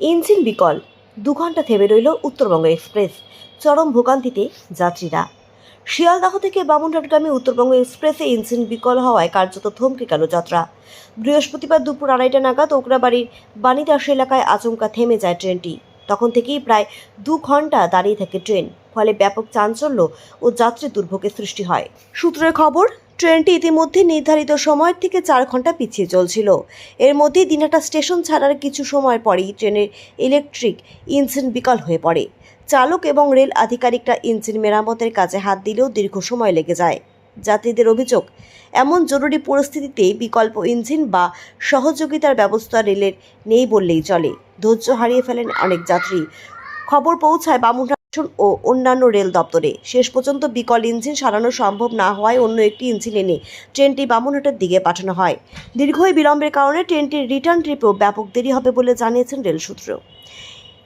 Engine বিকল। দু ঘণ্টা থেমে রইল উত্তরবঙ্গ এক্সপ্রেস। চরম ভোগান্তিতে যাত্রীরা। শিয়ালদাহ থেকে বামুনহাটগামী উত্তরবঙ্গ এক্সপ্রেসে ইঞ্জিন বিকল হওয়ায় কার্যত থমকে গেল যাত্রা। বৃহস্পতিবার দুপুর আড়াইটা নাগাদ ওকরাবাড়ির বাণীদাস এলাকায় আচমকা থেমে যায় ট্রেনটি। তখন থেকেই প্রায় দু ঘণ্টা দাঁড়িয়ে থাকে ট্রেন। ফলে ব্যাপক চাঞ্চল্য ও যাত্রী দুর্ভোগের সৃষ্টি হয়। সূত্রের খবর, ট্রেনটি ইতিমধ্যে নির্ধারিত সময়ের থেকে চার ঘণ্টা পিছিয়ে চলছিল। এর মধ্যেই দিনহাটা স্টেশন ছাড়ার কিছু সময় পরেই ট্রেনের ইলেকট্রিক ইঞ্জিন বিকল হয়ে পড়ে। চালক এবং রেল আধিকারিকরা ইঞ্জিন মেরামতের কাজে হাত দিলেও দীর্ঘ সময় লেগে যায়। যাত্রীদের অভিযোগ, এমন জরুরি পরিস্থিতিতে বিকল্প ইঞ্জিন বা সহযোগিতার ব্যবস্থা রেলের নেই বললেই চলে। ধৈর্য হারিয়ে ফেলেন অনেক যাত্রী। খবর পৌঁছায় বামুনহাট স্টেশন ও অন্যান্য রেল দপ্তরে। শেষ পর্যন্ত বিকল ইঞ্জিন সারানো সম্ভব না হওয়ায় অন্য একটি ইঞ্জিন এনে ট্রেনটি বামুনহাটের দিকে পাঠানো হয়। দীর্ঘ বিলম্বের কারণে ট্রেনটির রিটার্ন ট্রিপেও ব্যাপক দেরি হবে বলে জানিয়েছেন রেল সূত্র।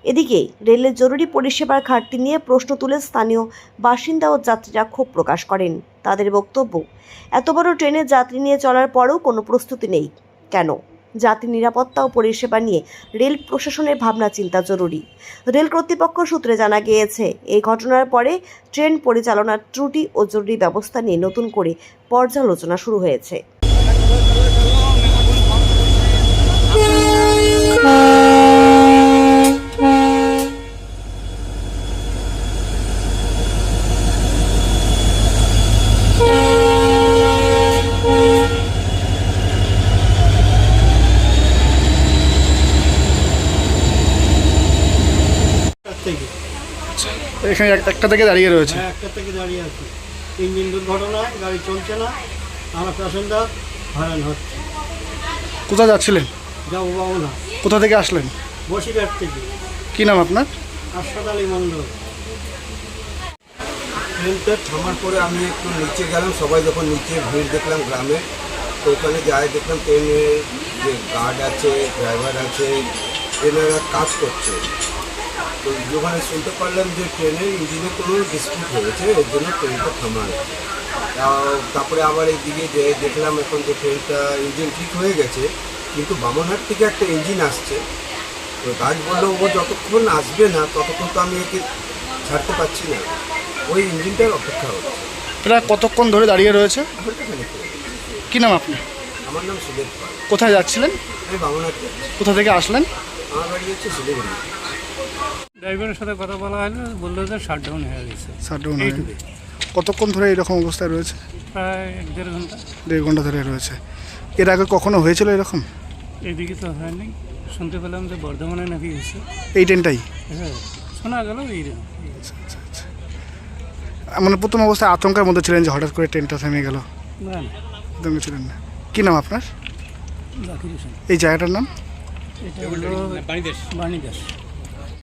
এদিকে, রেলের জরুরি পরিষেবার ঘাটতি নিয়ে প্রশ্ন তুলে স্থানীয় বাসিন্দা ও যাত্রীরা ক্ষোভ প্রকাশ করেন। তাদের বক্তব্য, এত বড় ট্রেনের যাত্রী নিয়ে চলার পরেও কোনো প্রস্তুতি নেই। কেন? যাত্রী নিরাপত্তা ও পরিষেবা নিয়ে রেল প্রশাসনের ভাবনা চিন্তা জরুরি। রেল কর্তৃপক্ষ সূত্রে জানা গিয়েছে, এই ঘটনার পরে ট্রেন পরিচালনার ত্রুটি ও জরুরি ব্যবস্থা নিয়ে নতুন করে পর্যালোচনা শুরু হয়েছে। থেকে। এখানে এক- একটা থেকে দাঁড়িয়ে রয়েছে। হ্যাঁ একটা থেকে দাঁড়িয়ে আছি। ইঞ্জিন দুর্ঘটনায় গাড়ি চলছে না আমার প্যাসেঞ্জার হয়রান হচ্ছে। কোথায় যাচ্ছিলেন? যাব পাবো না। কোথা থেকে আসলেন? বসিরহাট থেকে। কি নাম আপনার? আশাদ আলী মণ্ডল। ট্রেনটা থামার পরে আমি একটু নিচে গেলাম সবাই যখন নিচে ভিড় দেখলাম গ্রামে তো ওখানে যাই দেখলাম ট্রেনের যে গার্ড আছে ড্রাইভার আছে এনারা কাজ করছে। তো ওখানে শুনতে পারলাম যে ট্রেনের ইঞ্জিনে কোনো ডিসপিউট হয়েছে এর জন্য ট্রেনটা থামানো তারপরে আবার এইদিকে যে দেখলাম এখন যে ট্রেনটা ইঞ্জিন ঠিক হয়ে গেছে কিন্তু বামনহাট থেকে একটা ইঞ্জিন আসছে। তো গাছ বলল ও যতক্ষণ আসবে না ততক্ষণ তো আমি একে ছাড়তে পারছি না। ওই ইঞ্জিনটার অপেক্ষা হচ্ছে। প্রায় কতক্ষণ ধরে দাঁড়িয়ে রয়েছে। কি নাম আপনি আমার নাম সুদেব কোথায় যাচ্ছিলেন? আমি যাচ্ছি। কোথা থেকে আসলেন? আমার বাড়ি হচ্ছে শিলিগুড়ি। ড্রাইভারের সাথে কথা বলা হলো বলল যে শাটডাউন হয়ে গেছে। শাটডাউন এইটুকুই। কতক্ষণ ধরে এরকম অবস্থায় রয়েছে? প্রায় দেড় ঘণ্টা। দেড় ঘণ্টা ধরে রয়েছে। এর আগে কখনো হয়েছিল এরকম? এদিকে তো হয়নি। শুনতে পেলাম যে বর্ধমানে নাকি হয়েছে। এই ট্রেনটাই? হ্যাঁ শোনা গেল এইরকম মানে প্রথম অবস্থায় আতঙ্কের মধ্যে ছিলেন যে হঠাৎ করে ট্রেনটা থেমে গেল। না না। ছিলেন না। কী নাম আপনার? এই জায়গাটার নাম? এটা হলো বাণীদাস বাণীদাস